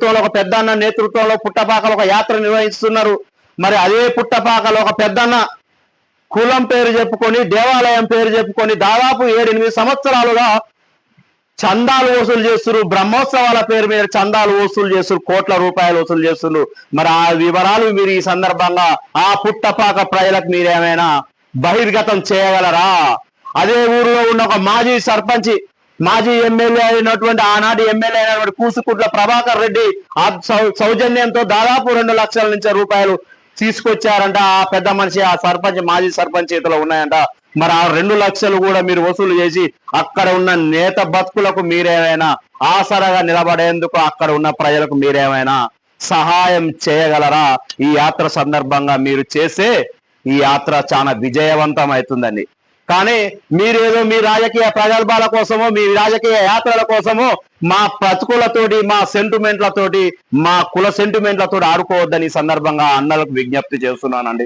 నేతృత్వంలో ఒక పెద్దన్న నేతృత్వంలో పుట్టపాకలో ఒక యాత్ర నిర్వహిస్తున్నారు. మరి అదే పుట్టపాకలో ఒక పెద్దన్న కులం పేరు చెప్పుకొని దేవాలయం పేరు చెప్పుకొని దాదాపు ఏడెనిమిది సంవత్సరాలుగా చందాలు వసూలు చేస్తున్నారు. బ్రహ్మోత్సవాల పేరు మీద చందాలు వసూలు చేస్తున్నారు. కోట్ల రూపాయలు వసూలు చేస్తున్నారు. మరి ఆ వివరాలు మీరు ఈ సందర్భంగా ఆ పుట్టపాక ప్రజలకు మీరేమైనా బహిర్గతం చేయగలరా? అదే ఊరిలో ఉన్న ఒక మాజీ సర్పంచ్ మాజీ ఎమ్మెల్యే అయినటువంటి ఆనాటి ఎమ్మెల్యే అయినటువంటి కూసుకుట్ల ప్రభాకర్ రెడ్డి ఆ సౌ- సౌజన్యంతో దాదాపు రెండు లక్షల నుంచి రూపాయలు తీసుకొచ్చారంట. ఆ పెద్ద మనిషి ఆ సర్పంచ్ మాజీ సర్పంచ్ చేతిలో ఉన్నాయంట. మరి ఆ రెండు లక్షలు కూడా మీరు వసూలు చేసి అక్కడ ఉన్న నేత బతుకులకు మీరేమైనా ఆసరగా నిలబడేందుకు అక్కడ ఉన్న ప్రజలకు మీరేమైనా సహాయం చేయగలరా? ఈ యాత్ర సందర్భంగా మీరు చేసే ఈ యాత్ర చాలా విజయవంతం అవుతుందండి. కానీ మీరేదో మీ రాజకీయ ప్రగల్భాల కోసమో మీ రాజకీయ యాత్రల కోసమో మా బ్రతుకులతోటి మా సెంటిమెంట్లతోటి మా కుల సెంటిమెంట్లతోటి ఆడుకోవద్దని ఈ సందర్భంగా అన్నలకు విజ్ఞప్తి చేస్తున్నానండి.